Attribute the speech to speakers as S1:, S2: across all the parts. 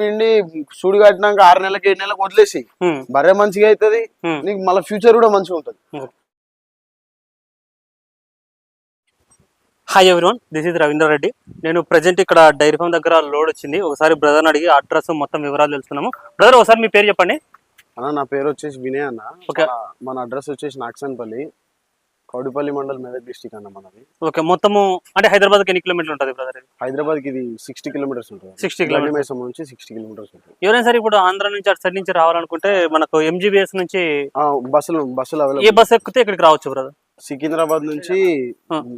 S1: పిండి సూడి కట్టినాక ఆరు నెలలకి ఏడు నెలలకు వదిలేసి బర్రె మంచిగా అవుతుంది. నీకు మళ్ళీ ఫ్యూచర్ కూడా మంచిగా ఉంటుంది.
S2: Hi everyone this is Ravinder Reddy నేను ప్రజెంట్ ఇక్కడ డైరీ ఫామ్ దగ్గర లోడ్ వచ్చింది. ఒకసారి బ్రదర్ అడిగి అడ్రస్ మొత్తం వివరాలు తెలుసుకున్నాము బ్రదర్ ఒకసారి మీ పేరు చెప్పండి.
S1: అన్న నా పేరు వచ్చేసి వినయ్ అన్న. మన అడ్రస్ వచ్చేసి నాక్సన్పల్లి కౌడిపల్లి మండల్ మెదక్ డిస్టిక్ అన్న మనది.
S2: ఓకే మొత్తము అంటే హైదరాబాద్కి ఎన్ని కిలోమీటర్లు ఉంటుంది బ్రదర్
S1: హైదరాబాద్కి ఇది సిక్స్టీ కిలోమీటర్స్ ఉంటుంది.
S2: 60 kilometers.
S1: మైసం నుంచి సిక్స్టీ కిలోమీటర్స్ ఉంటుంది.
S2: ఎవరైనా సరే ఇప్పుడు ఆంధ్ర నుంచి అటు సైడ్ నుంచి రావాలనుకుంటే మనకు ఎంజీబీఎస్ నుంచి
S1: బస్సులు బస్సులు
S2: ఏ బస్ ఎక్కితే ఇక్కడికి రావచ్చు బ్రదర్?
S1: సికింద్రాబాద్ నుంచి.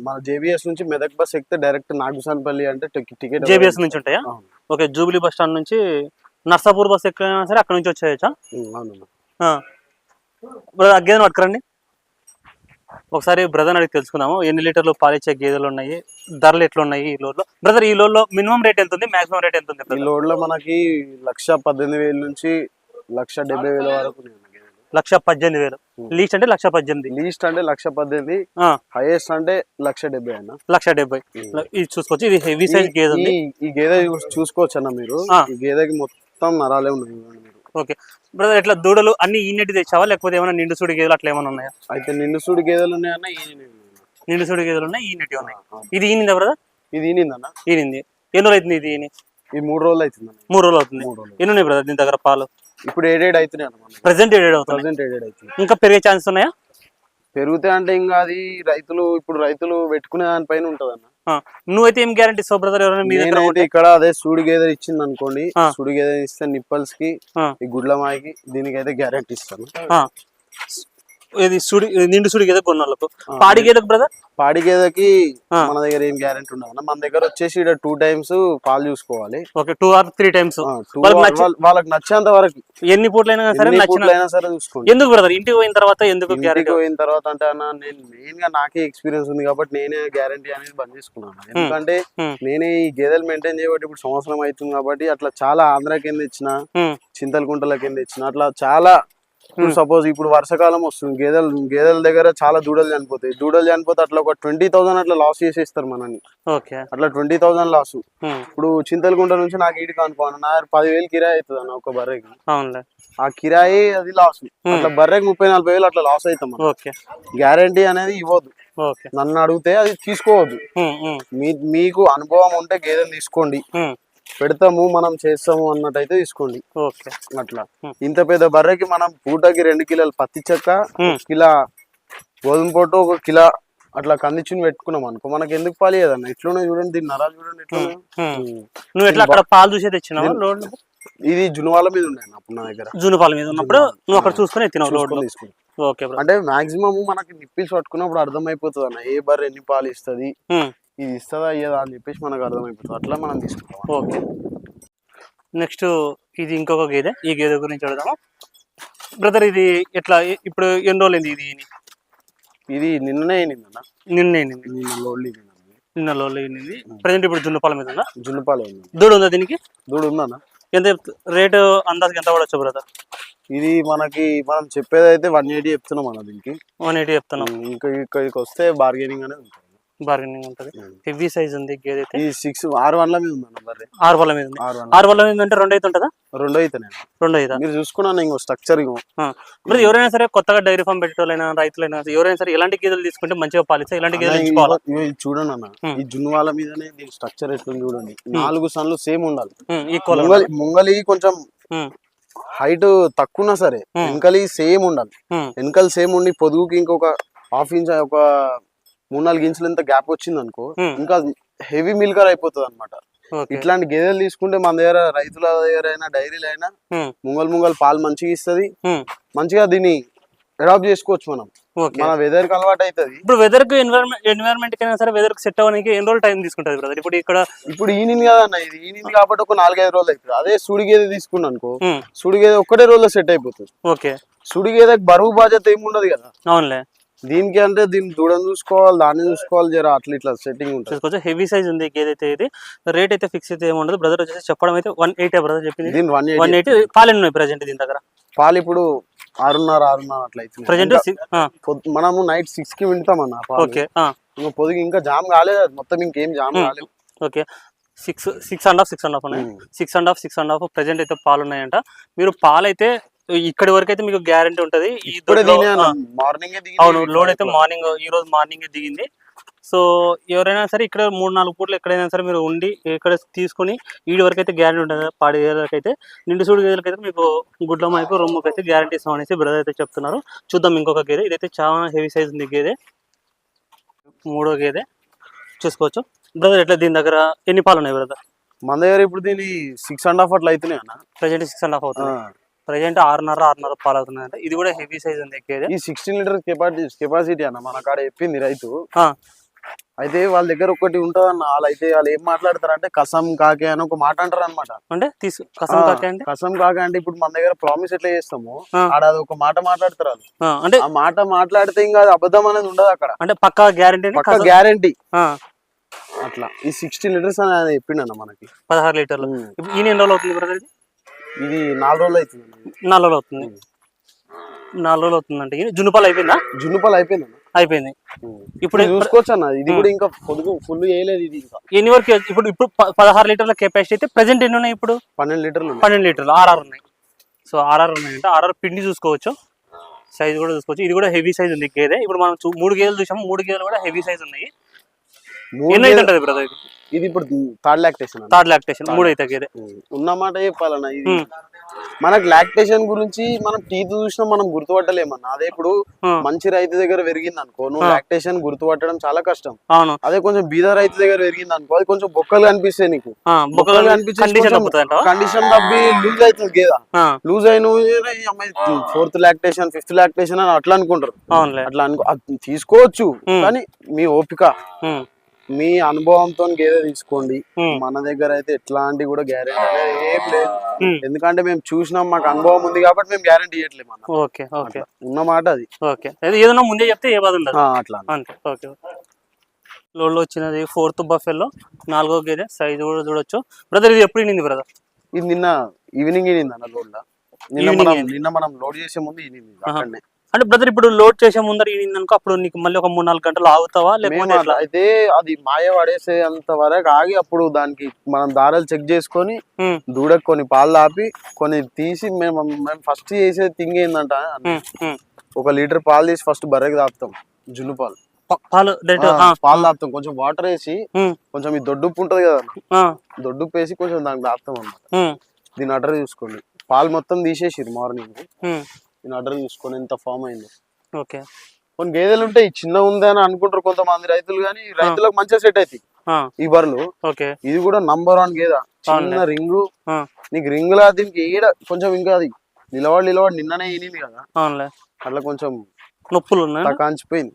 S1: మన జేబీఎస్ నుంచి మెదక్ బస్ ఎక్కితే డైరెక్ట్ నాగసాన్పల్లి అంటే టిక్- టికెట్
S2: జేబీఎస్ నుంచి ఉంటాయా?
S1: అవును.
S2: ఓకే జూబ్లీ బస్ స్టాండ్ నుంచి నర్సాపూర్ బస్ ఎక్కినా సరే అక్కడ నుంచి వచ్చేయచ్చా? గేదెను పట్టుకురండి. ఒకసారి బ్రదర్ అడిగి తెలుసుకుందాము. ఎన్ని లీటర్లు పాలిచ్చే గేదెలు ఉన్నాయి? ధరలు ఎట్లా ఉన్నాయి ఈ లోడ్లో? బ్రదర్ ఈ లోడ్లో మినిమం రేట్ ఎంత ఉంది? మాక్సిమం రేట్ ఎంత ఉంది
S1: ఈ
S2: brother?
S1: లోడ్లో మనకి లక్ష పద్దెనిమిది వేల నుంచి లక్ష డెబ్బై వేల వరకు.
S2: లక్ష పద్దెనిమిది వేలు. లీస్ట్ అంటే లక్ష పద్దెనిమిది.
S1: లీస్ట్ అంటే లక్ష పద్దెనిమిది. హైయెస్ట్ అంటే లక్ష డెబ్బై అన్న.
S2: లక్ష డెబ్బై. ఇది చూసుకోవచ్చు. ఇది హెవీ సైజ్ గేదె ఉంది.
S1: ఈ- గేదె చూసుకోవచ్చు అన్న మీరు. ఈ గేదెకి మొత్తం నరాలే ఉన్నాయి.
S2: ఓకే. బ్రదర్ ఎట్లా దూడలు అన్ని ఈనెటి తెచ్చావా? లేకపోతే ఏమైనా నిండు సూడి గేదెలు అట్లా ఏమైనా ఉన్నాయా?
S1: అయితే నిండు సూడి గేదెలు ఉన్నాయన్న.
S2: నిండు సూడి గేదెలు ఉన్నాయి ఈనెటి ఉన్నాయి. ఇది ఈనిందా బ్రదర్
S1: ఇది ఈనిందన్న
S2: ఈనింది. ఎన్ని రోజులు అవుతుంది ఇది ఈని?
S1: ఈ మూడు రోజులు అవుతుందన్న
S2: మూడు రోజులు అవుతుంది. ఎన్ని ఉన్నాయి బ్రదర్ దీని దగ్గర పాలు?
S1: ఇప్పుడు ఏడేడు అవుతున్నాయి అన్న మన
S2: ప్రజెంట్ ఏడు అవుతుంది
S1: ప్రజెంట్ ఏడేడు అవుతుంది
S2: ఇంకా పెరిగే ఛాన్స్ ఉన్నాయా?
S1: పెరుగుతాయి అంటే ఇంకా అది రైతులు ఇప్పుడు రైతులు పెట్టుకునే దానిపైన ఉంటది అన్న
S2: నువ్వైతే ఏం గ్యారంటీ ఇస్తావు బ్రదర్ ఎవరైనా మీ దగ్గర
S1: నేనైతే ఇక్కడ అదే సూడి గేదె ఇచ్చింది అనుకోండి. సూడి గేదె ఇస్తే నిప్పల్స్కి
S2: ఆ.
S1: ఈ గుడ్ల మాయకి దీనికైతే గ్యారెంటీ ఇస్తాను.
S2: ఇది సుడి నిండు సుడి గేదె కొన్నాళ్ళకు పాడి గేదెకు బ్రదర్
S1: పాడి గేదెకి. మన దగ్గర ఏం గ్యారెంటీ ఉండదు అన్న. మన దగ్గర వచ్చేసి ఇక్కడ టూ టైమ్స్ పాలు చూసుకోవాలి.
S2: Okay two or three times వాళ్ళకి
S1: వాళ్ళ-
S2: నచ్చి-
S1: వాళ్ళ- వాళ్ళకి నచ్చేంత వరకు.
S2: ఎన్ని పూట్లైనా సరే
S1: ఎన్ని
S2: నచ్చిన.
S1: పూట్లైనా సరే చూసుకోండి.
S2: ఎందుకు బ్రదర్ ఇంటికి పోయిన తర్వాత ఎందుకు గ్యారెంటీ
S1: పోయిన తర్వాత అంటే అన్న నేను మెయిన్గా నాకే ఎక్స్పీరియన్స్ ఉంది కాబట్టి నేనే గ్యారంటీ అనేది బంద్ చేసుకున్నాను ఎందుకంటే. నేనే ఈ గేదెలు మెయింటైన్ చేయబట్టి ఇప్పుడు సంవత్సరం అవుతుంది కాబట్టి అట్లా చాలా ఆంధ్ర కింద ఇచ్చిన చింతలకుంటల కింద ఇచ్చిన అట్లా చాలా ఇప్పుడు సపోజ్ ఇప్పుడు వర్షాకాలం వస్తుంది గేదెలు గేదెల దగ్గర చాలా దూడలు చనిపోతాయి. దూడలు చనిపోతే అట్లా ఒక ట్వంటీ థౌసండ్ అట్లా లాస్ చేసేస్తారు మనని అట్లా ట్వంటీ థౌసండ్ లాస్ ఇప్పుడు చింతలకుంట నుంచి నాకు ఈడికి అనుకోను నా పదివేలు కిరాయి అవుతుంది అన్న ఒక బర్రెకి. ఆ కిరాయి అది లాస్ అట్లా బర్రెకి ముప్పై నలభై వేలు అట్లా లాస్ అవుతాం గ్యారంటీ అనేది ఇవ్వద్దు
S2: ఓకే
S1: నన్ను అడిగితే అది తీసుకోవద్దు. మీ మీకు అనుభవం ఉంటే గేదెలు తీసుకోండి. పెడతాము మనం చేస్తాము అన్నట్టయితే తీసుకోండి.
S2: ఓకే.
S1: అట్లా. ఇంత పెద్ద బర్రెకి మనం పూటకి రెండు కిలోలు పత్తి చెక్క కిలో గోధుమ పొట్టు ఒక కిలో అట్లా కందిచ్చుని పెట్టుకున్నాం అనుకో మనకి ఎందుకు పాలి కదన్న ఇట్లునే చూడండి దీని నరాలు చూడండి ఇట్లా
S2: నువ్వు ఎట్లా అక్కడ పాలు చూసే తెచ్చినావా
S1: ఇది జునువాల మీద ఉండే అప్పుడు నా దగ్గర.
S2: జూను పాల మీద ఉన్నప్పుడు నువ్వు అక్కడ చూసుకొని లోడ్ ఓకే
S1: అంటే మాక్సిమం మనకి నిప్పిల్స్ పట్టుకున్నప్పుడు అర్థమైపోతుంది అన్న ఏ బర్రె ఎన్ని పాలు ఇస్తుంది? ఇది ఇస్తుందా అయ్యదా అని చెప్పేసి మనకు అర్థమైపోతుంది. అట్లా మనం తీసుకుంటాం.
S2: ఓకే. నెక్స్ట్ ఇది ఇంకొక గేదె. ఈ గేదె గురించి అడుగుదాము? బ్రదర్ ఇది ఎట్లా? ఇప్పుడు ఎన్ని రోజులు అయింది ఇది?
S1: ఇది నిన్ననే అయిందన్న
S2: నిన్న
S1: నిన్న లోడ్లీ
S2: నిన్న లోన్లో ప్రజెంట్ ఇప్పుడు జున్ను పాల మీద ఉందా?
S1: జున్నుపాలు అయింది
S2: దూడ ఉందా దీనికి?
S1: దూడు ఉందన్న
S2: ఎంత రేటు అందాజుకి ఎంత పడవచ్చు బ్రదర్
S1: ఇది మనకి మనం చెప్పేది అయితే వన్ ఎయిటీ చెప్తున్నాం అన్న దీనికి.
S2: వన్ ఎయిటీ చెప్తున్నాం.
S1: ఇంకా ఇక్కడికి వస్తే బార్గెనింగ్ అనేది ఉంటుంది.
S2: బార్గెనింగ్ ఉంటుంది. హెవీ సైజ్ ఉంది గేదె అయితే.
S1: సిక్స్ ఆరు వన్ల మీద ఉందన్న బర్రె.
S2: ఆరు పళ్ళ మీద ఉంది.
S1: ఆరు
S2: మీద అంటే రెండు అయితే ఉంటుందా?
S1: రెండో అయితే
S2: రెండు అయితే.
S1: మీరు చూసుకున్నాను ఇంకో స్ట్రక్చర్
S2: మరి ఎవరైనా సరే కొత్తగా డైరీ ఫామ్ పెట్టేటోళ్ళైనా రైతులైనా ఎవరైనా సరే ఎలాంటి గేదెలు తీసుకుంటే మంచిగా పాలిస్తాయి ఇలాంటి గేదెలు ఎంచుకోవాలా
S1: చూడండి అన్న. ఈ జున్నువాల మీదనే దీని స్ట్రక్చర్ ఎట్లుంది చూడండి. నాలుగు సన్లు సేమ్ ఉండాలి.
S2: ఈక్వల్
S1: ముంగలి ముంగలి కొంచెం హైట్ తక్కువ సరే వెనకలి సేమ్ ఉండాలి. వెనకాల సేమ్ ఉండి పొదుగుకి ఇంకొక హాఫ్ ఇంచ్ ఒక మూడు నాలుగు ఇంచులు ఎంత గ్యాప్ వచ్చింది అనుకో
S2: Hmm.
S1: ఇంకా హెవీ మిల్కర్ అయిపోతుంది అనమాట ఇట్లాంటి గేదెలు తీసుకుంటే మన దగ్గర రైతుల దగ్గర అయినా డైరీలు అయినా ముంగల్ ముంగల్ పాలు మంచిగా ఇస్తుంది. మంచిగా దీన్ని అడాప్ట్ చేసుకోవచ్చు మనం. మన వెదర్కి అలవాటు అవుతుంది
S2: ఇప్పుడు వెదర్కు ఎన్వైరన్మెంట్ కైనా సరే వెదర్కు సెట్ అవ్వడానికి ఎన్ని రోజులు టైం తీసుకుంటుంది బ్రదర్ ఇప్పుడు ఇక్కడ
S1: ఇప్పుడు ఈనింది కదన్న ఇది ఈనింది కాబట్టి ఒక నాలుగైదు రోజులు అవుతుంది అదే సుడి గేదె తీసుకున్నా అనుకో
S2: ఉమ్,
S1: సుడి గేదె ఒక్కటే రోజులో సెట్ అయిపోతుంది.
S2: ఓకే
S1: సుడి గేదెకి బరువు బాధ్యత ఏమి ఉండదు కదా.
S2: అవునులే.
S1: దీనికి అంటే దీన్ని దూడని చూసుకోవాలి దాన్ని చూసుకోవాలి జర అట్లా ఇట్లా సెట్టింగ్ ఉంటుంది.
S2: చూసుకోవచ్చు. హెవీ సైజ్ ఉంది ఏదైతే ఇది రేట్ అయితే ఫిక్స్ అయితే ఏమి బ్రదర్ వచ్చేసి చెప్పడం అయితే వన్ ఎయిటీ బ్రదర్ చెప్పింది?
S1: దీని వన్
S2: వన్ ఎయిటీ పాలు ఉన్నాయి ప్రజెంట్ దీని దగ్గర?
S1: పాలు ఇప్పుడు ఆరున్నర ఆరున్నర అట్లా అవుతుంది
S2: ప్రజెంట్
S1: మనము నైట్ సిక్స్కి వింటాం అన్న
S2: ఓకే
S1: ఇంకా పొద్దుకి ఇంకా జామ్ కాలేదు మొత్తం ఇంకేం జామ్
S2: Hmm.
S1: కాలేదు.
S2: Okay six six and half six and half ఉన్నాయి. Six and half six and half present అయితే పాలు ఉన్నాయంట. మీరు పాలు అయితే ఇక్కడి వరకు అయితే మీకు గ్యారంటీ ఉంటది.
S1: మార్నింగ్
S2: అవును లోడ్ అయితే మార్నింగ్ ఈ రోజు మార్నింగ్ దిగింది. సో ఎవరైనా సరే ఇక్కడ మూడు నాలుగు పూట్లు ఎక్కడైనా సరే మీరు ఉండి ఇక్కడ తీసుకొని ఈడి వరకు అయితే గ్యారంటీ ఉంటుంది. పాడి గేదెలకు అయితే నిండు సూడు గేదెలకు అయితే మీకు గుడ్ల మైపు రొమ్ముకి అయితే గ్యారంటీ ఇస్తాం అనేసి బ్రదర్ అయితే చెప్తున్నారు. చూద్దాం ఇంకొక గేదె. ఇదైతే చాలా హెవీ సైజ్ ఉంది గేదె. మూడో గేదె. చూసుకోవచ్చు. బ్రదర్ ఎట్లా దీని దగ్గర ఎన్ని పాలు ఉన్నాయి బ్రదర్?
S1: మన దగ్గర ఇప్పుడు దీని సిక్స్ అండ్ హాఫ్ అట్లా అవుతున్నాయి అన్న.
S2: ప్రజెంట్ సిక్స్ అండ్ హాఫ్ అవుతుంది ప్రజెంట్ ఆరున్నర ఆరున్నర పాలు అవుతున్నాయంట ఇది కూడా హెవీ సైజ్ ఉంది
S1: ఈ సిక్స్టీన్ లీటర్ కెపాసిటీ కెపాసిటీ అన్న మన కాడ చెప్పింది రైతు. అయితే వాళ్ళ దగ్గర ఒకటి ఉంటుంది అన్న వాళ్ళు అయితే వాళ్ళు ఏం మాట్లాడతారంటే కసం కాకే అని ఒక మాట అంటారు అనమాట
S2: అంటే తీసు కసం కాకే అంటే?
S1: కసం కాకే అంటే ఇప్పుడు మన దగ్గర ప్రామిస్ ఎట్లా చేస్తాము. ఆడ అది ఒక మాట మాట్లాడతారు
S2: ఆ, అంటే
S1: ఆ మాట మాట్లాడితే ఇంకా అది అబద్ధం అనేది ఉండదు అక్కడ.
S2: అంటే పక్కా గ్యారంటీ
S1: పక్క గ్యారంటీ అట్లా. ఈ సిక్స్టీన్ లీటర్స్ అని చెప్పిండన్న మనకి.
S2: పదహారు లీటర్లు. ఈయన ఎన్ని రోజులు అవుతుంది బ్రదర్ ఇది
S1: నాలుగు రోజులు అవుతుంది.
S2: నాలుగు రోజులు అవుతుంది. నాలుగు రోజులు అవుతుంది అంటే జునుపాలు అయిపోయిందా?
S1: జున్నుపాలు అయిపోయింది.
S2: అయిపోయింది. ఇప్పుడు
S1: చూసుకోవచ్చు అన్న. ఇది కూడా ఇంకా పొదుగు ఫుల్ చేయలేదు ఇది ఇంకా.
S2: ఎన్ని వరకు ఇప్పుడు ఇప్పుడు పదహారు లీటర్ల కెపాసిటీ అయితే ప్రజెంట్ ఎన్ని ఉన్నాయి ఇప్పుడు?
S1: పన్నెండు లీటర్లు.
S2: పన్నెండు లీటర్లు. ఆర్ఆర్ ఉన్నాయి. సో ఆర్ఆర్ ఉన్నాయంటే. ఆర్ఆర్ పిండి చూసుకోవచ్చు. సైజ్ కూడా చూసుకోవచ్చు. ఇది కూడా హెవీ సైజ్ ఉంది గేదె. ఇప్పుడు మనం మూడు గేదెలు చూసాము. మూడు గేదెలు కూడా హెవీ సైజ్ ఉన్నాయి. ఎన్ని ఉంటుంది బ్రదర్
S1: ఇది ఇప్పుడు థర్డ్ లాక్టేషన్.
S2: థర్డ్ లాక్టేషన్ మూడు అయితే గేదె
S1: ఉమ్. ఉన్న మాట చెప్పాలన్న ఇది. మనకు లాక్టేషన్ గురించి మనం టీత్ చూసినా మనం గుర్తుపట్టలేమన్న. అదే ఇప్పుడు. మంచి రైతు దగ్గర పెరిగింది అనుకో నువ్వు. లాక్టేషన్ గుర్తుపట్టడం చాలా కష్టం.
S2: అవును.
S1: అదే కొంచెం బీద రైతు దగ్గర పెరిగింది అనుకో అది కొంచెం బొక్కలు కనిపిస్తాయి నీకు.
S2: బొక్కలు అంటావా
S1: కండిషన్ తప్పి లూజ్ అవుతుంది గేద. లూజ్ అయిన అమ్మాయి ఫోర్త్ లాక్టేషన్ ఫిఫ్త్ లాక్టేషన్ అని అట్లా అనుకుంటారు. అట్లా అనుకో తీసుకోవచ్చు. కానీ మీ ఓపిక. మీ అనుభవంతో గేదె తీసుకోండి. మన దగ్గర అయితే ఎట్లాంటి కూడా గ్యారెంటీ అనేది ఏం లేదు. ఎందుకంటే మేము చూసినాం మాకు అనుభవం ఉంది కాబట్టి మేము గ్యారెంటీ ఇవ్వట్లేము అన్న
S2: ఓకే ఓకే.
S1: ఉన్న మాట అది.
S2: ఓకే. ఏదైనా ముందే చెప్తే ఏ బాధ ఉండదు.
S1: అట్లా.
S2: అంతే ఓకే. లోడ్లో వచ్చినది ఫోర్త్ బఫెల్లో నాలుగో గేదె సైజ్ కూడా చూడొచ్చు. బ్రదర్ ఇది ఎప్పుడు నింది బ్రదర్
S1: ఇది నిన్న ఈవినింగ్ ఈనింది అన్న లోడ్ నిన్న మనం. నిన్న మనం లోడ్ చేసే ముందు అక్కడనే.
S2: అంటే బ్రదర్ ఇప్పుడు లోడ్ చేసే ముందర ఈనింది అనుకో అప్పుడు నీకు మళ్ళీ ఒక మూడు నాలుగు గంటలు ఆగుతావా?
S1: మేము
S2: లేకపోతే
S1: అయితే అది మాయ పడేసే అంత వరకు ఆగి అప్పుడు దానికి మనం దారాలు చెక్ చేసుకొని
S2: ఉమ్,
S1: దూడకు కొన్ని పాలు ఆపి కొన్ని తీసి మేము మేము ఫస్ట్ చేసే థింగ్ ఏంటంట
S2: ఉమ్, ఉమ్.
S1: ఒక లీటర్ పాలు తీసి ఫస్ట్ బర్రెకి తాపుతాం జున్ను పాలు.
S2: ప- పాలు డైరెక్ట్
S1: ఆ, పాలు తాపుతాం. కొంచెం వాటర్ వేసి కొంచెం ఈ దొడ్డుప్పు ఉంటది కదా? దొడ్డుప్పు వేసి కొంచెం దానికి తాపుతాం అన్నమాట. దీని అడ్డర్ చూసుకోండి. పాలు మొత్తం తీసేసిరు మార్నింగ్
S2: ఉమ్.
S1: దీని అడ్డర్ చూసుకొని ఎంత ఫామ్ అయింది.
S2: ఓకే.
S1: కొన్ని గేదెలు ఉంటాయి చిన్న ఉంది అని అనుకుంటారు కొంతమంది రైతులు కానీ రైతులకు మంచిగా సెట్ అవుతాయి ఈ బర్రెలు.
S2: ఓకే.
S1: ఇది కూడా నంబర్ వన్ గేద. చిన్న రింగు. నీకు రింగులా దీనికి ఈడ కొంచెం ఇంకా అది నిలబడి నిలబడి నిన్ననే ఈనింది కదా. అట్లా కొంచెం
S2: నొప్పులు ఉన్నాయి?
S1: కాంచిపోయింది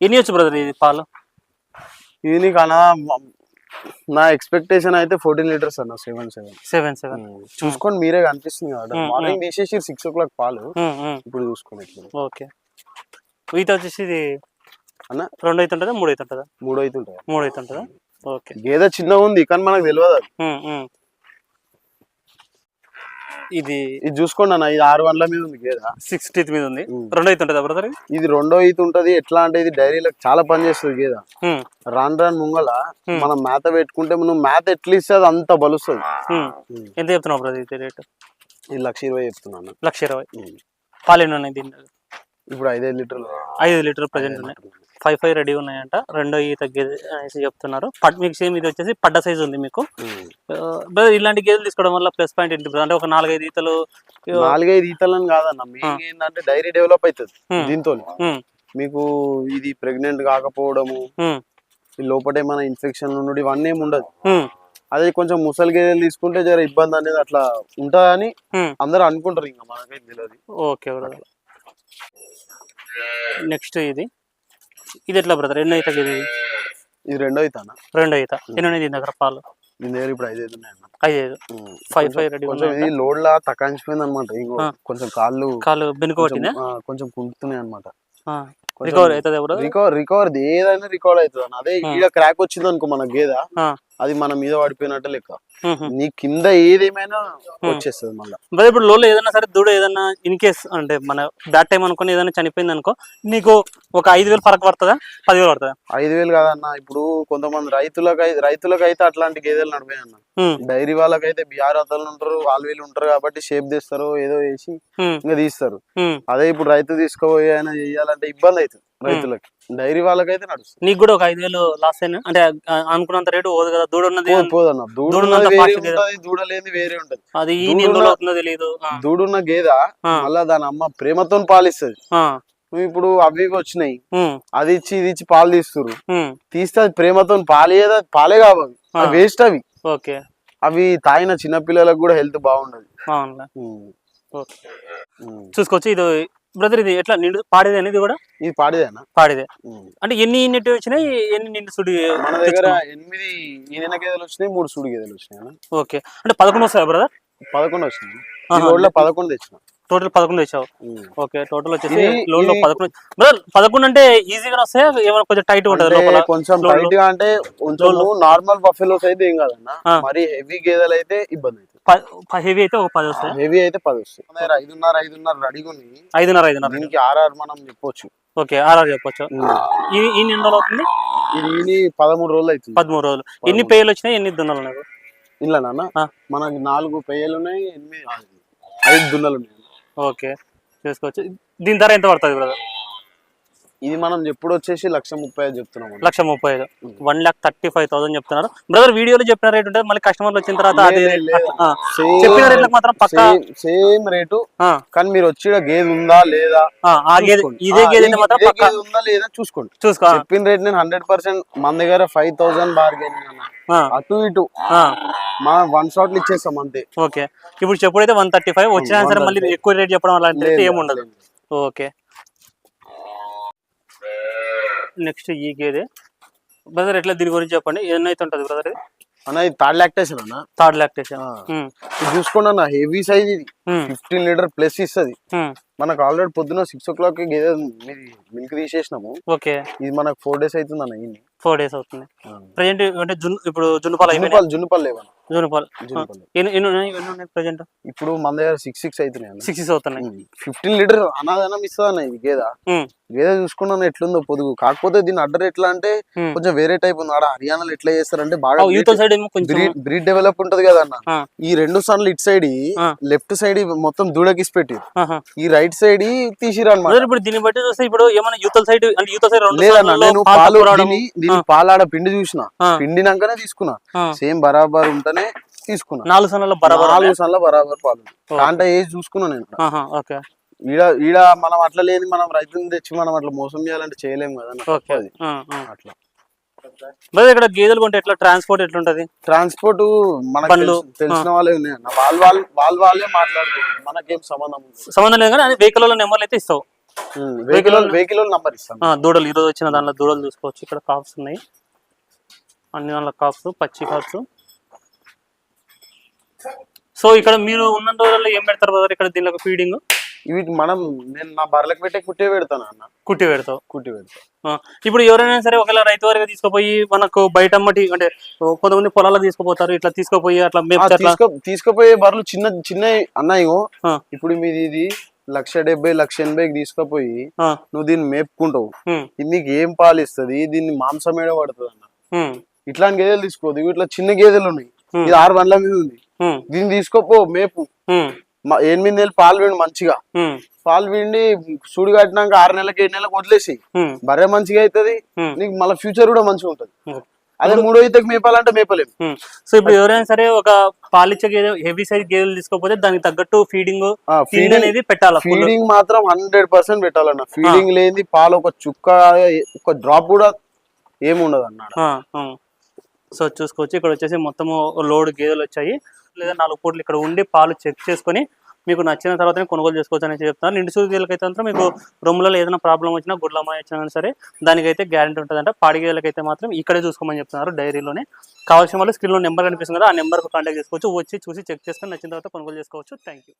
S2: ఎన్ని వచ్చు బ్రదర్ ఇది పాలు?
S1: ఇది నీకు అన్న నా ఎక్స్పెక్టేషన్ అయితే ఫోర్టీన్ లీటర్స్ అన్న సెవెన్ సెవెన్
S2: సెవెన్ సెవెన్
S1: చూసుకోండి మీరే కనిపిస్తుంది కదా. మార్నింగ్ తీసేసి సిక్స్ ఓ క్లాక్ పాలు ఇప్పుడు చూసుకోండి
S2: ఓకే. ఈత వచ్చేసి ఇది
S1: అన్న?
S2: రెండు అయితే ఉంటుందా మూడు అయితే ఉంటుందా
S1: మూడు అవుతుంటాయి.
S2: మూడు అయితే ఉంటుందా ఓకే.
S1: గేదె చిన్నగా ఉంది కానీ మనకు తెలియదు.
S2: ఇది
S1: ఇది చూసుకోండి అన్న ఇది ఆరు వందల మీద ఉంది గేదె?
S2: సిక్స్టీత్ మీద ఉంది. రెండు అయితే ఉంటుందా బ్రదర్ ఇది?
S1: రెండో ఈత ఉంటది. ఎట్లా అంటే ఇది డైరీలకు చాలా పని చేస్తుంది గేదె?
S2: ఉమ్,
S1: రాను రాను ముంగల. మనం మేత పెట్టుకుంటే నువ్వు మేత ఎట్లా ఇస్తే అది అంత బలుస్తుంది.
S2: ఎంత చెప్తున్నావు బ్రదర్ ఇది రేటు
S1: ఇది లక్ష ఇరవై చెప్తున్నాను
S2: లక్ష ఇరవై. పాలు ఎన్ని ఉన్నాయి దీని
S1: ఇప్పుడు ఐదైదు లీటర్లు
S2: ఐదు లీటర్ ప్రజెంట్ ఉన్నాయి. ఫైవ్ ఫైవ్ రెడీ ఉన్నాయంట. రెండో ఈ తగ్గేది అనేసి చెప్తున్నారు. పట్ మీకు సేమ్ ఇది వచ్చేసి పడ్డ సైజ్ ఉంది మీకు. ఇలాంటి గేదెలు తీసుకోవడం వల్ల ప్లస్ పాయింట్ ఏంటి? అంటే ఒక నాలుగైదు ఈతలు
S1: నాలుగైదు ఈతలని కాదన్న. మెయిన్ ఏంటంటే డైరీ డెవలప్ అవుతుంది. దీంతో మీకు ఇది ప్రెగ్నెంట్ కాకపోవడము లోపల ఏమైనా ఇన్ఫెక్షన్ ఉండడు ఇవన్నీ ఏమి ఉండదు. అదే కొంచెం ముసలి గేదెలు తీసుకుంటే జర ఇబ్బంది అనేది అట్లా ఉంటుందని. అందరూ అనుకుంటారు ఇంకా మనకైతే తెలియదు
S2: ఓకే నెక్స్ట్ ఇది. ఇది ఎట్లా బ్రదర్ ఎన్ని అయితే ఇది?
S1: ఇది రెండో అవుతానా?
S2: రెండు అయితే ఎన్ని ఉన్నాయి దీని దగ్గర పాలు?
S1: దీని దగ్గర ఇప్పుడు
S2: ఐదు
S1: ఉమ్.
S2: ఫైవ్ ఫైవ్ రెడీ
S1: కొంచెం ఇది లోడ్ లా తకాంచిపోయింది అనమాట ఇంకో. కొంచెం కాళ్ళు
S2: కాలు బెనుక
S1: కొంచెం కుంటున్నాయి అనమాట
S2: రికవర్ అవుతుంది బ్రదర్
S1: రికవర్ రికవర్ ఏదైనా రికవర్ అవుతుంది అదే ఈడ క్రాక్ వచ్చింది అనుకో మన గేదె. అది మన మీద పడిపోయినట్టు లెక్క. నీ కింద ఏదేమైనా వచ్చేస్తుంది మళ్ళీ.
S2: మరి ఇప్పుడు లోలో ఏదైనా సరే దూడ ఏదైనా ఇన్ కేస్ అంటే మన బ్యాడ్ టైం అనుకుని ఏదైనా చనిపోయింది అనుకో నీకు ఒక ఐదు వేలు ఫరక్ పడుతుందా? పదివేలు పడుతుందా?
S1: ఐదు వేలు కాదన్న ఇప్పుడు కొంతమంది రైతులకు రైతులకు అయితే అట్లాంటి గేదెలు నడిపాయి అన్న
S2: ఉమ్,
S1: డైరీ వాళ్ళకైతే బీఆర్ అతలు ఉంటారు వాళ్ళు వీళ్ళు ఉంటారు కాబట్టి షేప్ తీస్తారు ఏదో వేసి ఇంకా తీస్తారు. అదే ఇప్పుడు రైతు తీసుకోపోయి అయినా చేయాలంటే ఇబ్బంది అవుతుంది రైతులకి. డైరీ వాళ్ళకైతే నడుస్తుంది.
S2: నీకు కూడా ఒక ఐదు వేలు లాస్ అయినా అంటే అనుకున్నంత రేటు పోదు కదా దూడ ఉన్నది
S1: పోదు పోదన్న. దూడ వేరే ఉంటది
S2: అది తెలియదు
S1: దూడున్న గేద? మళ్ళా దాని అమ్మ ప్రేమతో పాలిస్తుంది. నువ్వు ఇప్పుడు అవి వచ్చినాయి. అది ఇచ్చి ఇది ఇచ్చి పాలు తీస్తురు తీస్తే అది ప్రేమతో పాలేదా పాలే కావాలి. వేస్ట్ అవి.
S2: ఓకే.
S1: అవి తాగిన చిన్న పిల్లలకు కూడా హెల్త్ బాగుండదు.
S2: చూసుకోవచ్చు ఇది బ్రదర్ ఇది ఎట్లా? నిండు పాడేది అనేది కూడా?
S1: ఇది పాడిదేనా
S2: పాడేదే. అంటే ఎన్ని యూనిట్ వచ్చినాయి? ఎన్ని నిండు సుడి
S1: మన దగ్గర ఎనిమిది ఈయన గేదెలు వచ్చినాయి మూడు సూడి గేదెలు వచ్చినాయి.
S2: ఓకే. అంటే పదకొండు వస్తాయి బ్రదర్
S1: పదకొండు వచ్చినాయి. రోడ్లో పదకొండు తెచ్చిన.
S2: టోటల్ పదకొండు వచ్చావు
S1: ఉమ్.
S2: ఓకే టోటల్ వచ్చేసి
S1: లోన్లో
S2: పదకొండు. బ్రదర్ పదకొండు అంటే ఈజీగా వస్తాయా? ఏమైనా కొంచెం టైట్ ఉంటుంది లోపల?
S1: కొంచెం. టైట్గా అంటే కొంచెం నార్మల్ బఫెలోస్ అయితే ఏం కాదన్న. మరి హెవీ గేదెలు అయితే ఇబ్బంది
S2: హెవీ అయితే ఒక పది వస్తాయి.
S1: హెవీ అయితే పది వస్తాయి. ఐదున్నర ఐదున్నర రెడీగా ఉన్నాయి.
S2: ఐదున్నర ఐదున్నర.
S1: దీనికి ఆర్ఆర్ మనం చెప్పొచ్చు.
S2: ఓకే ఆర్ఆర్ చెప్పొచ్చు. ఈ ఈ ఎన్ని రోజులు అవుతుంది?
S1: ఇది పదమూడు రోజులు అవుతుంది.
S2: పదమూడు రోజులు. ఎన్ని పేర్లు వచ్చినాయి? ఎన్ని దున్నలు ఉన్నాయి?
S1: ఇంట్లో నాన్న. మనకి నాలుగు పెయ్యలు ఉన్నాయి ఎనిమిది ఐదు దున్నలు ఉన్నాయి.
S2: ఓకే చేసుకోవచ్చు. దీని ధర ఎంత పడుతుంది బ్రదర్
S1: ఇది మనం ఎప్పుడు వచ్చేసి లక్ష ముప్పై ఐదు చెప్తున్నాం.
S2: లక్ష ముప్పై ఐదు one lakh thirty five thousand చెప్తున్నారు. బ్రదర్ వీడియోలో చెప్పిన రేట్ ఉంటుంది మళ్ళీ కస్టమర్లు వచ్చిన తర్వాత రేట్ చెప్పిన రేట్లకు మాత్రం పక్కా
S1: సేమ్ రేటు. కానీ మీరు వచ్చి గేదె ఉందా లేదా
S2: ఆ, గేదె
S1: చూసుకోండి.
S2: ఇదే గేదె మాత్రం పక్కా
S1: ఉందా లేదా చూసుకోండి.
S2: చూసుకో ఆ,
S1: చెప్పిన రేట్ నేను హండ్రెడ్ పర్సెంట్ మన దగ్గర ఫైవ్ థౌసండ్ బార్గెన్ అటు ఇటు. మనం వన్ షాట్లు ఇచ్చేస్తాం అంతే.
S2: ఓకే. ఇప్పుడు చెప్పుడైతే వన్ థర్టీ ఫైవ్ వచ్చినా సరే మళ్ళీ ఎక్కువ రేట్ చెప్పడం అలాంటి
S1: లేదు,
S2: ఏమి ఉండదు
S1: లేదు.
S2: ఓకే. నెక్స్ట్ ఈ గేదె బ్రదర్ ఎట్లా దీని గురించి చెప్పండి? ఎన్నైతే ఉంటుంది బ్రదర్ ఇది?
S1: అన్న ఇది థర్డ్ లాక్టేషన్ అన్న.
S2: Third lactation.
S1: ఇది చూసుకోండి అన్న హెవీ సైజ్ ఇది. ఫిఫ్టీన్ లీటర్ ప్లస్ ఇస్తుంది. మనకు ఆల్రెడీ పొద్దున సిక్స్ ఓ క్లాక్ మిల్క్ తీసేసినాము.
S2: ఓకే.
S1: ఇది మనకు ఫోర్ డేస్ అవుతుంది అన్న
S2: ఫోర్ డేస్ అవుతుంది. ప్రజెంట్ అంటే జున్ ఇప్పుడు జున్నుపాలు జున్నుపాలు ప్రజెంట్
S1: ఇప్పుడు మన దగ్గర సిక్స్ సిక్స్ అవుతున్నాయి
S2: సిక్స్ అవుతున్నాయి.
S1: ఫిఫ్టీన్ లీటర్ అనాదనం ఇస్తుంది అన్న ఇది గేదె. గేదె చూసుకున్నాను ఎట్లుందో పొదుగు. కాకపోతే దీని అడ్డర్ ఎట్లా అంటే. కొంచెం వేరే టైప్ ఉంది. ఆడ హర్యానాలో ఎట్లా చేస్తారంటే బాగా బ్రీడ్ డెవలప్ ఉంటది కదా అన్న. ఈ రెండు సన్లు ఇటు సైడ్. లెఫ్ట్ సైడ్ మొత్తం దూడకిసి పెట్టి. ఈ రైట్ సైడ్ తీసిరు అనమాట
S2: బ్రదర్ ఇప్పుడు దీన్ని బట్టి చూస్తే ఇప్పుడు ఏమైనా సైడ్ అంటే సైడ్
S1: లేదన్న నేను
S2: పాలు
S1: పాలాడ పిండి చూసిన. పిండినాకనే తీసుకున్నా. సేమ్ బరాబర్ ఉంటేనే తీసుకున్నా.
S2: నాలుగు సన్నలో బరాబర్
S1: నాలుగు సన్ల బరాబర్ పాలు. కాంట ఏజ్ చూసుకున్నా నేను.
S2: ఓకే.
S1: ఈడ ఈడ మనం అట్లా లేని మనం రైతుని తెచ్చి మనం అట్లా మోసం చేయాలంటే చేయలేం కదా. అట్లా.
S2: బ్రదర్ ఇక్కడ గేదెలు కొంటే ఎట్లా? ట్రాన్స్పోర్ట్ ఎట్లుంటది?
S1: ట్రాన్స్పోర్ట్ మనకు తెలిసిన వాళ్ళే ఉన్నాయి వాళ్ళు వాళ్ళు వాళ్ళు వాళ్ళే మాట్లాడుతున్నారు మనకేం సంబంధం
S2: సంబంధం లేదు కానీ వెహికల్ నెంబర్లు అయితే ఇస్తావు.
S1: వెహికల్ వెహికల్ నంబర్ ఇస్తాను
S2: ఆ, దూడలు. ఈరోజు వచ్చిన దాంట్లో దూడలు చూసుకోవచ్చు. ఇక్కడ కాప్స్ ఉన్నాయి. అన్ని దాంట్లో కాప్స్ పచ్చి కాప్స్ సో ఇక్కడ మీరు ఉన్న రోజుల్లో ఏం పెడతారు బ్రదర్ ఇక్కడ దీనిలో ఫీడింగ్
S1: వీటి మనం నేను నా బర్రెలకు పెట్టే కుట్టే పెడతాను అన్న.
S2: కుట్టి పెడతావు.
S1: కుట్టి పెడతా
S2: ఇప్పుడు ఎవరైనా సరే ఒకవేళ రైతు వారిగా తీసుకుపోయి మనకు బయట అమ్మటి అంటే కొంతమంది పొలాలకు తీసుకుపోతారు ఇట్లా తీసుకుపోయి అట్లా
S1: తీసుకుపోయే బర్రెలు చిన్న చిన్న అన్నాయో ఇప్పుడు మీది ఇది లక్ష డెబ్బై లక్ష ఎనభైకి తీసుకుపోయి నువ్వు దీన్ని మేపుకుంటావు. నీకు ఏం పాలు ఇస్తుంది దీన్ని మాంసం ఏడ పడుతుంది అన్న? ఇట్లాంటి గేదెలు తీసుకోదు ఇవి ఇట్లా చిన్న గేదెలు ఉన్నాయి. ఇది ఆరు బండ్ల మీద ఉంది. దీన్ని తీసుకోపో మేపు. ఎనిమిది నెలలు పాలు విండి మంచిగా. పాలు విండి సుడి కట్టినాక ఆరు నెలలకి ఏడు నెలలకు వదిలేసి బర్రె మంచిగా అవుతుంది నీకు మళ్ళీ ఫ్యూచర్ కూడా మంచిగా ఉంటుంది. అదే మూడో ఈతకు మేపాలంటే మేపలేము.
S2: సో ఇప్పుడు ఎవరైనా సరే ఒక పాలిచ్చే గేదె హెవీ సైజ్ గేదెలు తీసుకోకపోతే దానికి తగ్గట్టు ఫీడింగ్ ఫీడింగ్ అనేది పెట్టాలి.
S1: ఫీడింగ్ మాత్రం హండ్రెడ్ పర్సెంట్ పెట్టాలన్న. ఫీడింగ్ లేని పాలు ఒక చుక్క ఒక డ్రాప్ కూడా ఏముండదు అన్నాడు.
S2: సో చూసుకోవచ్చు. ఇక్కడ వచ్చేసి మొత్తము లోడ్ గేదెలు వచ్చాయి. లేదా నాలుగు పూటలు ఇక్కడ ఉండి పాలు చెక్ చేసుకొని మీకు నచ్చిన తర్వాతనే కొనుగోలు చేసుకోవచ్చు అని చెప్తాను నిండు సూది గేదెలకైతే మాత్రం మీకు రొమ్ములలో ఏదైనా ప్రాబ్లం వచ్చినా గుడ్లమ్మ వచ్చినా సరే దానికైతే గ్యారంటీ ఉంటుందంట. పాడి గేదెలకైతే మాత్రం ఇక్కడే చూసుకోమని చెప్తున్నారు డైరీలోనే. కావాల్సిన వాళ్ళు స్క్రీన్లో నెంబర్ కనిపిస్తుంది కదా ఆ నెంబర్కు కాంటాక్ట్ చేసుకోవచ్చు. వచ్చి చూసి చెక్ చేసుకొని నచ్చిన తర్వాత కొనుగోలు చేసుకోవచ్చు. Thank you